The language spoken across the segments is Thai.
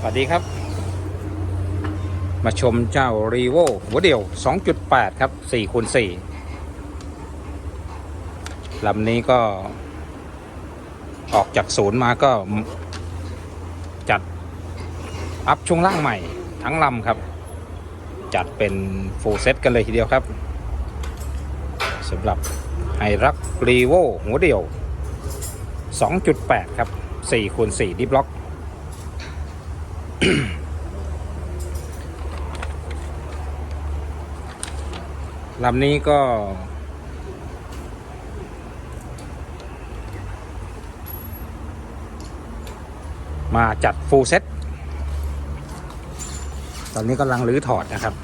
สวัสดีครับ มาชมเจ้ารีโวหัวเดี่ยว 2.8 ครับ4คูณ4ลำนี้ก็ออกจากศูนย์มาก็จัด อัพช่วงล่างใหม่ทั้งลำครับ จัดเป็นฟูลเซตกันเลยทีเดียวครับสำหรับไฮรักรีโวหัวเดี่ยว 2.8 ครับ4คูณ4ดิฟล็อก ลำนี้ก็ มาจัดฟูลเซ็ต ตอนนี้กำลังรื้อถอดนะครับ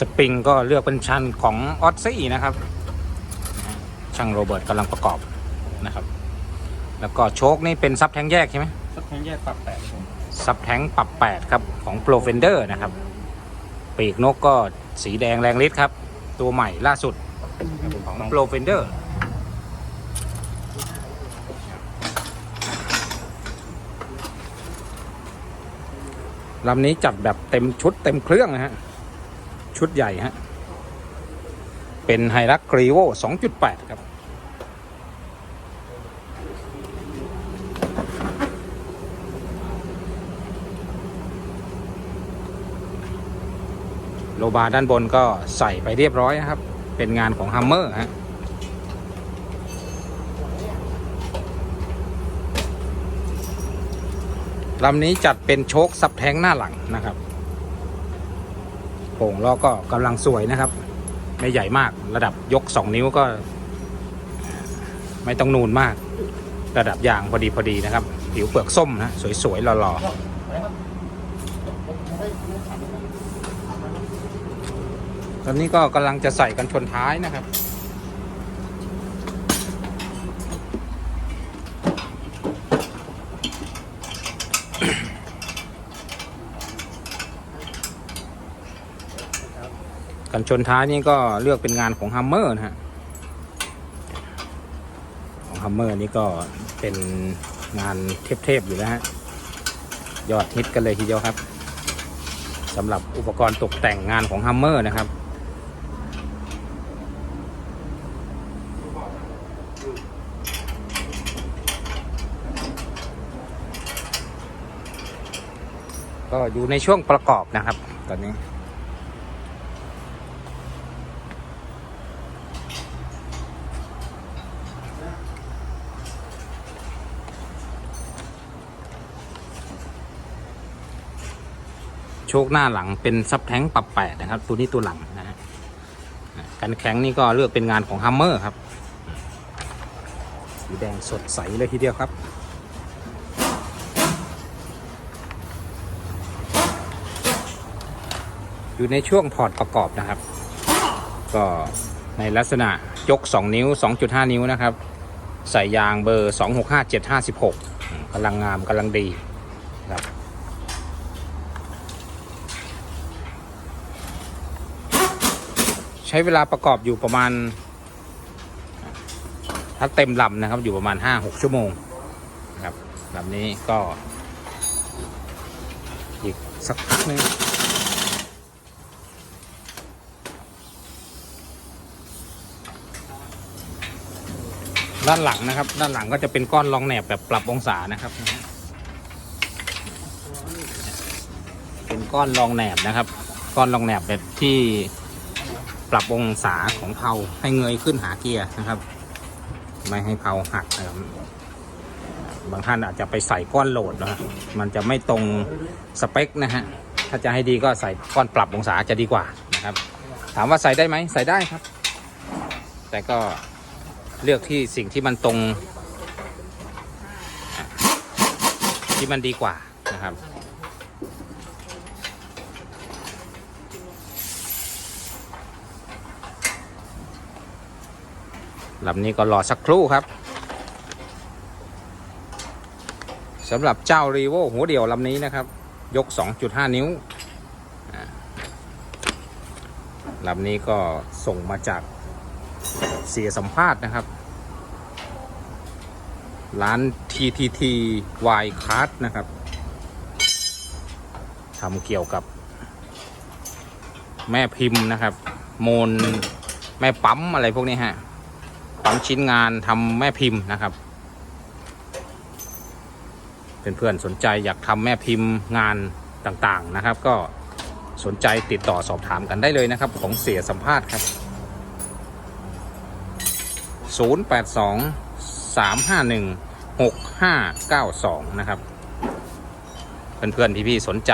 สปริงก็เลือกเป็นชั้นของออสซี่นะครับ ช่างโรเบิร์ตกำลังประกอบนะครับ แล้วก็โชคนี่เป็นซับแท้งแยกใช่ไหมสักครั้งแยกปรับแปดผมซับแท้งปรับ8ครับของ Pro Fender นะครับ ปีกนกก็สีแดงแรงฤทธิ์ครับ ตัวใหม่ล่าสุดของ Pro Fender ลำนี้จัดแบบเต็มชุดเต็มเครื่องนะฮะ ชุดใหญ่ฮะ เป็นไฮรักกรีโว2.8 ครับ โลบาด้านบนก็ใส่ไปเรียบร้อยนะครับ เป็นงานของฮัมเมอร์ฮะลำนี้จัดเป็นโชคซับแท้งหน้าหลังนะครับ โป่งล้อก็กำลังสวยนะครับ ไม่ใหญ่มากระดับยก 2 นิ้วก็ ไม่ต้องนูนมาก ระดับยางพอดีพอดีนะครับ ผิวเปลือกส้มนะสวยๆหล่อๆตอนนี้ก็กำลังจะใส่กันชนท้ายนะครับ กันชนท้ายนี่ก็เลือกเป็นงานของฮัมเมอร์นะฮะของฮัมเมอร์นี่ก็เป็นงานเทพๆอยู่แล้วฮะยอดฮิตกันเลยทีเดียวครับสำหรับอุปกรณ์ตกแต่งงานของฮัมเมอร์นะครับก็อยู่ในช่วงประกอบนะครับ ตอนนี้ โชคหน้าหลังเป็นซับแท้งปรับแปดนะครับ ตัวนี้ตัวหลังนะฮะกันแข็งนี่ก็เลือกเป็นงานของฮัมเมอร์ครับสีแดงสดใสเลยทีเดียวครับอยู่ในช่วงถอดประกอบนะครับ ก็ในลักษณะยก 2 นิ้ว 2.5 นิ้วนะครับ ใส่ยางเบอร์ 265756กำลังงามกำลังดีครับ ใช้เวลาประกอบอยู่ประมาณ ถ้าเต็มลำนะครับ อยู่ประมาณ5-6ชั่วโมงนะครับลำนี้ก็ อีกสักพักนึงด้านหลังนะครับ ด้านหลังก็จะเป็นก้อนรองแหนบแบบปรับองศานะครับ เป็นก้อนรองแหนบนะครับ ก้อนรองแหนบแบบที่ ปรับองศาของเพลาให้เงยขึ้นหาเกียร์นะครับ ไม่ให้เพลาหักนะครับบางท่านอาจจะไปใส่ก้อนโหลดนะฮะมันจะไม่ตรงสเปคนะฮะถ้าจะให้ดีก็ใส่ก้อนปรับองศาจะดีกว่านะครับ ถามว่าใส่ได้ไหมใส่ได้ครับ แต่ก็เลือกที่สิ่งที่มันตรง ที่มันดีกว่านะครับ ลำนี้ก็รอสักครู่ครับสำหรับเจ้ารีโวหัวเดี่ยวลำนี้นะครับ ยก 2.5 นิ้วลำนี้ก็ส่งมาจากเสียสัมภาษณ์นะครับ ร้าน TTT Y Card นะครับทำเกี่ยวกับ แม่พิมพ์นะครับ โมน แม่ปั๊มอะไรพวกนี้ฮะ ปั๊มชิ้นงานทำแม่พิมพ์นะครับเพื่อนๆสนใจอยากทำแม่พิมพ์งานต่างๆนะครับ ก็สนใจติดต่อสอบถามกันได้เลยนะครับ ของเสียสัมภาษณ์ครับ 082 351 6592 นะครับ เพื่อนๆพี่ๆสนใจ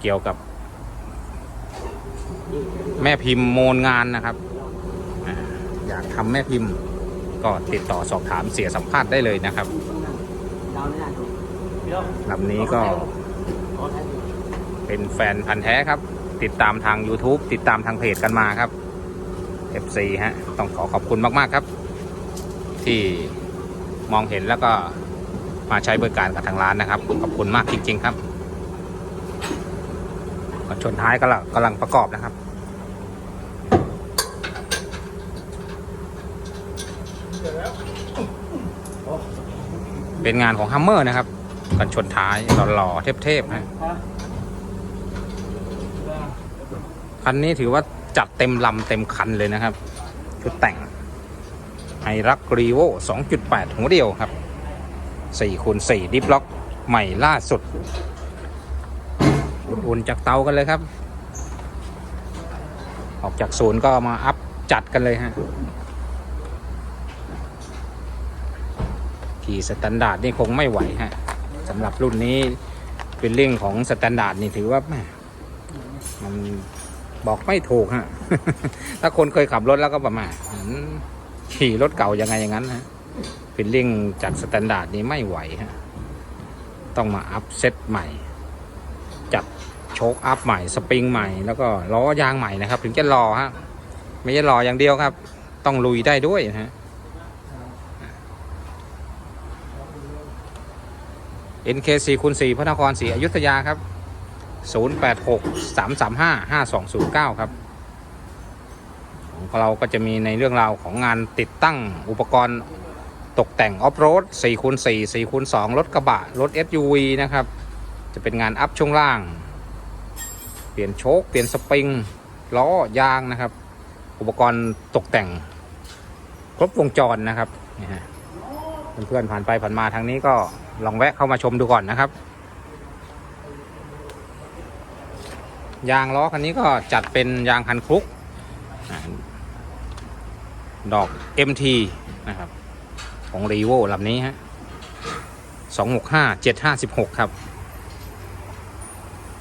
เกี่ยวกับ แม่พิมพ์โมนงานนะครับ อยากทำแม่พิมพ์ ก็ติดต่อสอบถามเสียสัมภาษณ์ได้เลยนะครับลำนี้ก็เป็นแฟนพันธ์แท้ครับ ติดตามทาง YouTube ติดตามทางเพจกันมาครับ FC ฮะ ต้องขอขอบคุณมาก ๆ ครับ ที่มองเห็นแล้วก็มาใช้บริการกับทางร้านนะครับ ขอบคุณมากจริง ๆ ครับชนท้ายกำลังกำลังประกอบนะครับ เป็นงานของฮัมเมอร์นะครับ กันชนท้ายหล่อๆเทพๆนะคันนี้ถือว่าจัดเต็มลำเต็มคันเลยนะครับ ชุดแต่งไฮรักรีโว 2.8 หัวเดียวครับ4คูณ4ดิฟล็อกใหม่ล่าสุด อุ่นจากเตากันเลยครับ ออกจากศูนย์ก็มาอัพจัดกันเลยฮะ ขี่สแตนดาร์ดนี่คงไม่ไหวฮะสำหรับรุ่นนี้เป็นเรื่องของสแตนดาร์ดนี่ถือว่ามันบอกไม่ถูกฮะ ถ้าคนเคยขับรถแล้วก็ประมาณเหมือนขี่รถเก่ายังไงอย่างนั้นฮะเป็นเรื่องจากสแตนดาร์ดนี่ไม่ไหวฮะ ต้องมาอัพเซตใหม่ จัดโชคอัพใหม่ สปริงใหม่ แล้วก็ล้อยางใหม่นะครับ ถึงจะรอฮะ ไม่ใช่รออย่างเดียวครับ ต้องลุยได้ด้วยนะฮะ NK4 คูณ4พระนครศรีอยุธยาครับ 086 335 5209 ครับของเราก็จะมีในเรื่องราวของงานติดตั้งอุปกรณ์ตกแต่งออฟโรด4คูณ4 4คูณ2รถกระบะ รถ SUV นะครับ จะเป็นงานอัพช่วงล่าง เปลี่ยนโชคเปลี่ยนสปริง ล้อยางนะครับ อุปกรณ์ตกแต่งครบวงจรนะครับนี่ฮะเพื่อนๆผ่านไปผ่านมาทางนี้ก็ ลองแวะเข้ามาชมดูก่อนนะครับ ยางล้อคันนี้ก็จัดเป็นยางคันคลุก ดอก MT นะครับ ของรีโวลำนี้ฮะ265 756ครับ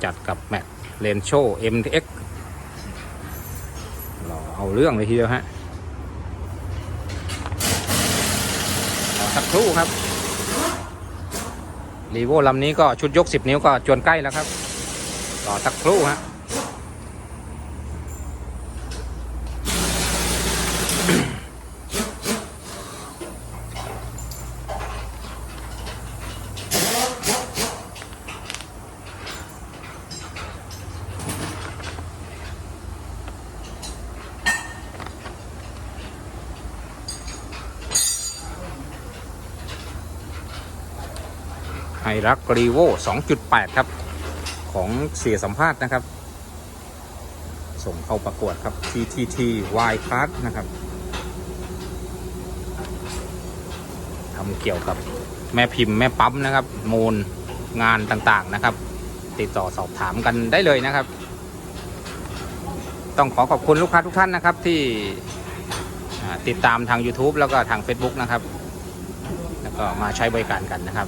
จัดกับแม็กเลนโช MTX รอเอาเรื่องเลยทีเดียวฮะสักครู่ครับ รีโวลำนี้ก็ชุดยก 10 นิ้วก็จวนใกล้แล้วครับรอสักครู่ฮะ รักรีโว2.8 ครับ ของเสียสัมภาษณ์นะครับ ส่งเข้าประกวดครับ TTT Y Card นะครับทำเกี่ยวกับแม่พิมพ์แม่ปั๊มนะครับมูลงานต่างๆนะครับ ติดต่อสอบถามกันได้เลยนะครับ ต้องขอขอบคุณลูกค้าทุกท่านนะครับที่ติดตามทาง YouTube แล้วก็ทาง Facebook นะครับ แล้วก็มาใช้บริการกันนะครับ